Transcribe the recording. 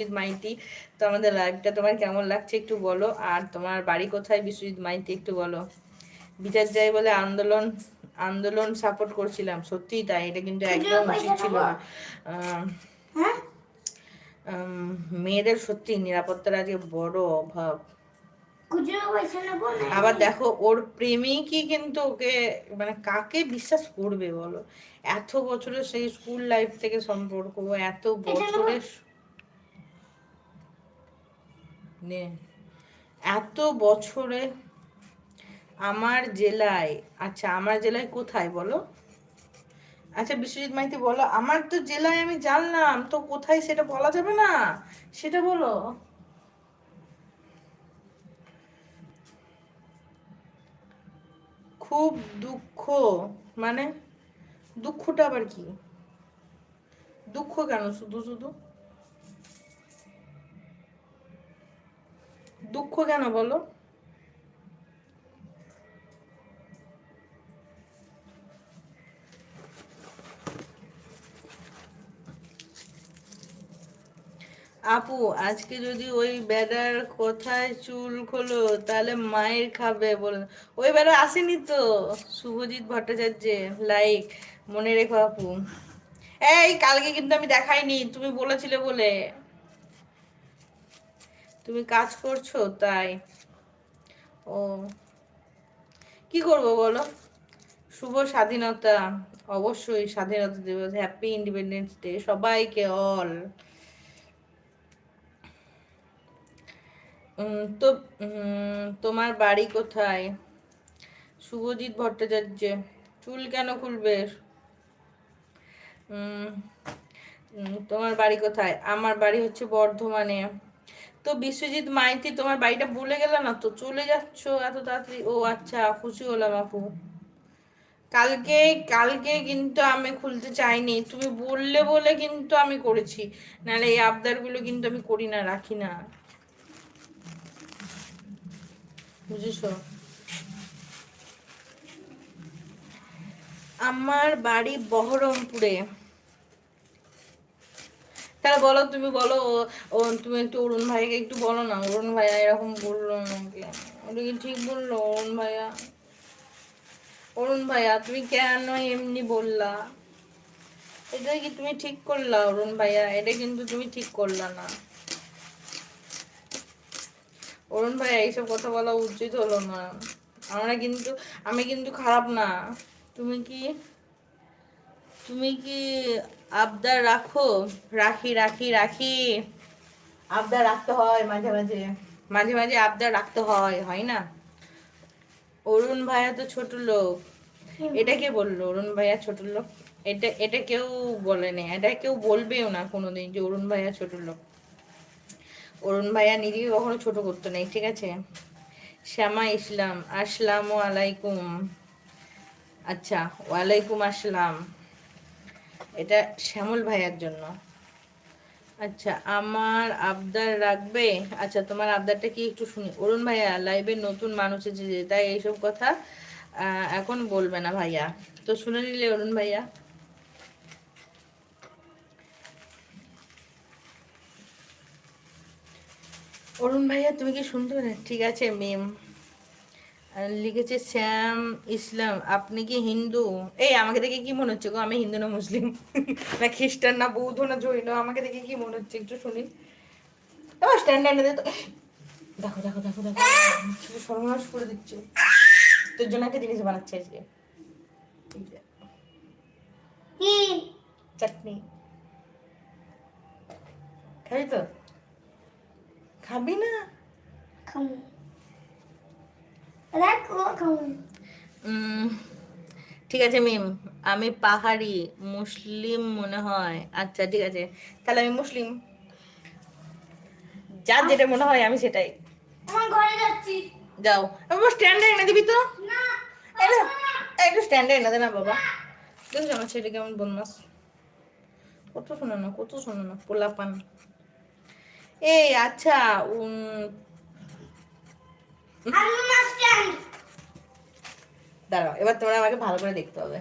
বিশ্বজিৎ মাইতি। তো আমাদের লাইভটা তোমার কেমন লাগছে একটু বলো? আর তোমার বাড়ি কোথায় বিশ্বজিৎ মাইতি একটু বলো? বিচার যাই বলে আন্দোলন আন্দোলন সাপোর্ট করছিলাম সত্যি তাই এটা কিন্তু একদম উচিত ছিল হ্যাঁ? মেয়েদের সত্যি নিরাপত্তার আজকে বড় অভাব। আবার দেখো ওর প্রেমিকই কিন্তু ওকে মানে কাকে বিশ্বাস করবে বলো? এত বছরের সেই স্কুল লাইফ থেকে সম্পর্ক এত বছরের নে। এত বছরে আমার জেলায় আচ্ছা আমার জেলায় কোথায় বলো? আচ্ছা বিশ্বজিৎ মাইতি বলো। আমার তো জেলায় আমি জানলাম, তো কোথায় সেটা বলা যাবে না? সেটা বলো। খুব দুঃখ মানে দুঃখটা আবার কি? দুঃখ কেন? শুধু শুধু? দুঃখ কেন বলো? আপু, আজকে যদি ওই বেড়ার কোথায় চুল খোলো, তাহলে মায়ের খাবে বলে ওই বেড়া আসেনি তো, শুভজিৎ ভট্টাচার্য লাইক মনে রেখো আপু। এই, কালকে কিন্তু আমি দেখাইনি, তুমি বলেছিলে বলে। তুমি কাজ করছ, তাই? ও। কি করব বলো? শুভ স্বাধীনতা। অবশ্যই স্বাধীনতা দিবস হ্যাপি ইন্ডিপেন্ডেন্স ডে সবাইকে অল তো তোমার বাড়ি কোথায়? শুভজিৎ ভট্টাচার্য, চুল কেন খুলবে? তোমার বাড়ি কোথায়? আমার বাড়ি হচ্ছে বর্ধমানে। তো বিশ্বজিৎ মাইতি, তোমার বাড়িটা ভুলে গেলে না তো? চলে যাচ্ছ এত তাড়াতাড়ি? ও আচ্ছা খুশি হলাম আপু। কালকে কালকে কিন্তু আমি খুলতে চাইনি। তুমি বললে বলে কিন্তু আমি করেছি। নাহলে এই আবদারগুলো কিন্তু আমি করি না, রাখি না। বুঝেছ? আমার বাড়ি বহরমপুরে। তাহলে বলো, তুমি বলো তুমি একটু অরুণ ভাইকে একটু বলো না, অরুণ ভাইয়া এরকম বলল আমাকে ওটা কি ঠিক বলল, অরুণ ভাইয়া? অরুণ ভাইয়া, তুমি কেন এমনি বললা? এটা কি তুমি ঠিক করলা, অরুণ ভাইয়া? এটা কিন্তু তুমি ঠিক করলা না। অরুণ ভাইয়া, এইসব কথা বলা উচিত হলো না। আমরা কিন্তু, আমি কিন্তু খারাপ না। তুমি কি তুমি কি আবদার রাখো? রাখি রাখি রাখি। আবদার রাখতে হয় মাঝে মাঝে। মাঝে মাঝে আবদার রাখতে হয় হয় না? অরুণ ভাইয়া তো ছোট লোক। এটা কে বলল? অরুণ ভাইয়া ছোট লোক? এটা এটা কেউ বলেনি এটা কেউ বলবেও না কোনোদিন যে অরুণ ভাইয়া ছোট লোক। অরুণ ভাইয়া নিজেকে কখনো ছোট করতো না ঠিক আছে? শ্যামা ইসলাম আসসালামু আলাইকুম। আচ্ছা ওয়ালাইকুম আসসালাম। এটা শ্যামল ভাইয়ার জন্য। আচ্ছা আমার আবদার রাখবে? আচ্ছা তোমার আবদারটা কি একটু শুনি। অরুণ ভাইয়া লাইভে নতুন মানুষ এসেছে, তাই এইসব কথা এখন বলবে না ভাইয়া। তো শুনে নিলে অরুণ ভাইয়া। অরুণ ভাইয়া, তুমি কি শুনতে পারেন ঠিক আছে মেম লিখেছে শ্যাম ইসলাম আপনি কি হিন্দু? এই আমাকে দেখে কি মনে হচ্ছে গো? আমি হিন্দু না মুসলিম? না খ্রিস্টান না বৌদ্ধ না জৈন আমাকে দেখে কি মনে হচ্ছে? একটু শুনি। স্ট্যান্ডার্ড দেখো দেখো দেখো দেখো। সর্বনাশ করে দিচ্ছে। তোর জন্য একটা জিনিস বানাচ্ছে আজকে। চাটনি। খাবি তো? খাবি না? উম, ঠিক আছে মিম আমি পাহাড়ি মুসলিম মনে হয়। আচ্ছা ঠিক আছে। তাহলে আমি মুসলিম। যার যেটা মনে হয় আমি সেটাই। ঘরে যাচ্ছি। যাও। বাবা স্ট্যান্ডে এনে দিবি তো? একটু স্ট্যান্ডে এনে দে না বাবা। দেখছ আমার ছেলে কেমন বদমাস। কত শোনো না কত শোনো না পোলা পান এই আচ্ছা দাঁড়াও এবার তোমরা আমাকে ভালো করে দেখতে হবে।